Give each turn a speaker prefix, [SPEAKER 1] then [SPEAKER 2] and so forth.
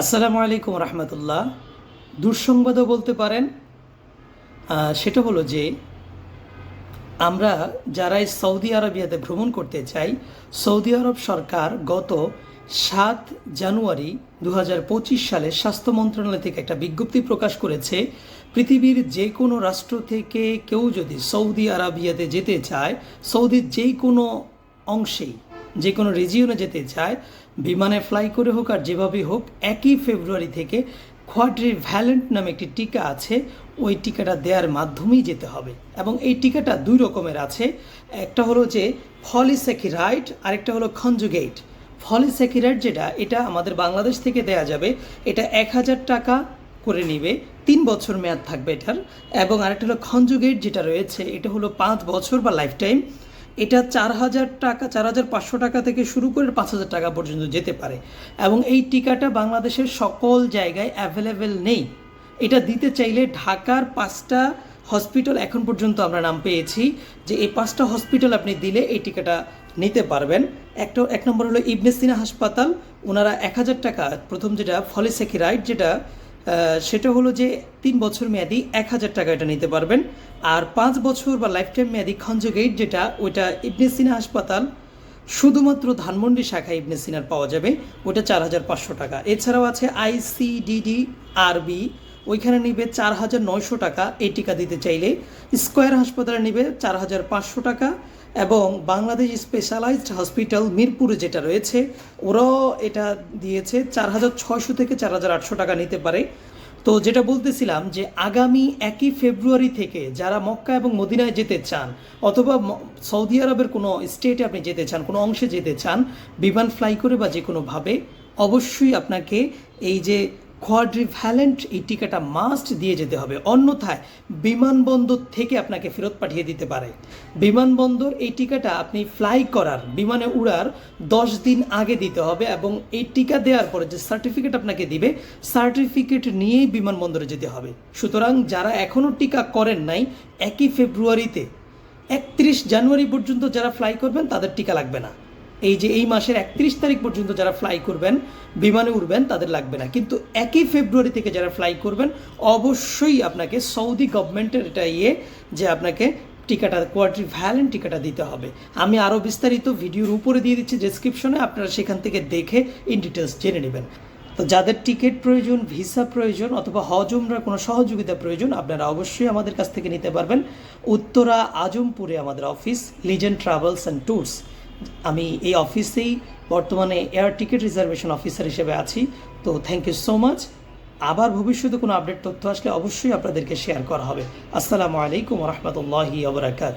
[SPEAKER 1] আসসালামু আলাইকুম রহমতুল্লাহ। দুঃসংবাদও বলতে পারেন সেটা হলো যে আমরা যারা এই সৌদি আরবিয়াতে ভ্রমণ করতে চাই, সৌদি আরব সরকার গত সাত জানুয়ারি দু হাজার পঁচিশ সালে স্বাস্থ্য মন্ত্রণালয় থেকে একটা বিজ্ঞপ্তি প্রকাশ করেছে, পৃথিবীর যে কোনো রাষ্ট্র থেকে কেউ যদি সৌদি আরবিয়াতে যেতে চায়, সৌদির যে কোনো অংশেই যে কোনো রিজিয়নে যেতে চায় বিমানে ফ্লাই করে হোক আর যেভাবেই হোক, একই ফেব্রুয়ারি থেকে কোয়াড্রি ভ্যালেন্ট নামে একটি টিকা আছে, ওই টিকাটা দেওয়ার মাধ্যমেই যেতে হবে। এবং এই টিকাটা দুই রকমের আছে। একটা হলো যে ফলিস্যাকিরাইড আরেকটা হলো খঞ্জুগেট ফলিস্যাকিরাইড যেটা, এটা আমাদের বাংলাদেশ থেকে দেয়া যাবে, এটা এক হাজার টাকা করে নিবে, তিন বছর মেয়াদ থাকবে এটার। এবং আরেকটা হলো খঞ্জুগেট যেটা রয়েছে, এটা হলো পাঁচ বছর বা লাইফ টাইম এটা চার হাজার টাকা, চার হাজার পাঁচশো টাকা থেকে শুরু করে পাঁচ হাজার টাকা পর্যন্ত যেতে পারে। এবং এই টিকাটা বাংলাদেশের সকল জায়গায় অ্যাভেলেবেল নেই। এটা দিতে চাইলে ঢাকার পাঁচটা হসপিটাল এখন পর্যন্ত আমরা নাম পেয়েছি, যে এই পাঁচটা হসপিটাল আপনি দিলে এই টিকাটা নিতে পারবেন। একটা, এক নম্বর হলো ইবনে সিনা হাসপাতাল। ওনারা এক হাজার টাকা, প্রথম যেটা ফলিসেকিরাইড যেটা সেটা হলো যে তিন বছর মেয়াদি এক হাজার টাকা এটা নিতে পারবেন। আর পাঁচ বছর বা লাইফ টাইম মেয়াদি খঞ্জুগেট যেটা, ওইটা ইবনে সিনা হাসপাতাল, শুধুমাত্র ধানমন্ডি শাখা ইবনে সিনার পাওয়া যাবে ওটা চার হাজার পাঁচশো টাকা। এছাড়াও আছে আইসিডিডি আরবি ওইখানে নিবে চার হাজার নয়শো টাকা। এই টিকা দিতে চাইলে স্কোয়ার হাসপাতালে নিবে চার হাজার পাঁচশো টাকা। এবং বাংলাদেশ স্পেশালাইজড হসপিটাল মিরপুরে যেটা রয়েছে, ওরাও এটা দিয়েছে চার হাজার ছয়শো থেকে চার হাজার আটশো টাকা নিতে পারে। তো যেটা বলতেছিলাম যে আগামী একই ফেব্রুয়ারি থেকে যারা মক্কা এবং মদিনায় যেতে চান অথবা সৌদি আরবের কোনো স্টেটে আপনি যেতে চান, কোনো অংশে যেতে চান, বিমান ফ্লাই করে বা যে কোনোভাবে অবশ্যই আপনাকে এই যে কোয়াড্রিভ্যালেন্ট এই টিকাটা মাস্ট দিয়ে যেতে হবে। অন্যথায় বিমানবন্দর থেকে আপনাকে ফেরত পাঠিয়ে দিতে পারে। বিমানবন্দর এই টিকাটা আপনি ফ্লাই করার, বিমানে উড়ার দশ দিন আগে দিতে হবে এবং এই টিকা দেওয়ার পরে যে সার্টিফিকেট আপনাকে দিবে সার্টিফিকেট নিয়েই বিমানবন্দরে যেতে হবে। সুতরাং যারা এখনও টিকা করেন নাই, একই ফেব্রুয়ারিতে একত্রিশ জানুয়ারি পর্যন্ত যারা ফ্লাই করবেন, তাদের টিকা লাগবে না। এই যে এই মাসের একত্রিশ তারিখ পর্যন্ত যারা ফ্লাই করবেন, বিমানে উঠবেন, তাদের লাগবে না। কিন্তু একই ফেব্রুয়ারি থেকে যারা ফ্লাই করবেন, অবশ্যই আপনাকে সৌদি গভর্নমেন্টের এটা ইয়ে যে আপনাকে টিকাটা কোয়ার্টারি ভ্যালেন্ট টিকাটা দিতে হবে। আমি আরও বিস্তারিত ভিডিওর উপরে দিয়ে দিচ্ছি ডেসক্রিপশনে আপনারা সেখান থেকে দেখে ইন ডিটেলস জেনে নেবেন। তো যাদের টিকিট প্রয়োজন ভিসা প্রয়োজন অথবা হজমরা কোনো সহযোগিতা প্রয়োজন, আপনারা অবশ্যই আমাদের কাছ থেকে নিতে পারবেন। উত্তরা, আজমপুরে আমাদের office legend travels and tours আমি এই অফিসেই বর্তমানে এয়ার টিকিট রিজার্ভেশন অফিসার হিসেবে আছি। তো থ্যাংক ইউ সো মাচ আবার ভবিষ্যতে কোনো আপডেট তথ্য আসলে অবশ্যই আপনাদেরকে শেয়ার করা হবে। আসসালামু আলাইকুম রহমতুল্লাহি আবরাকাত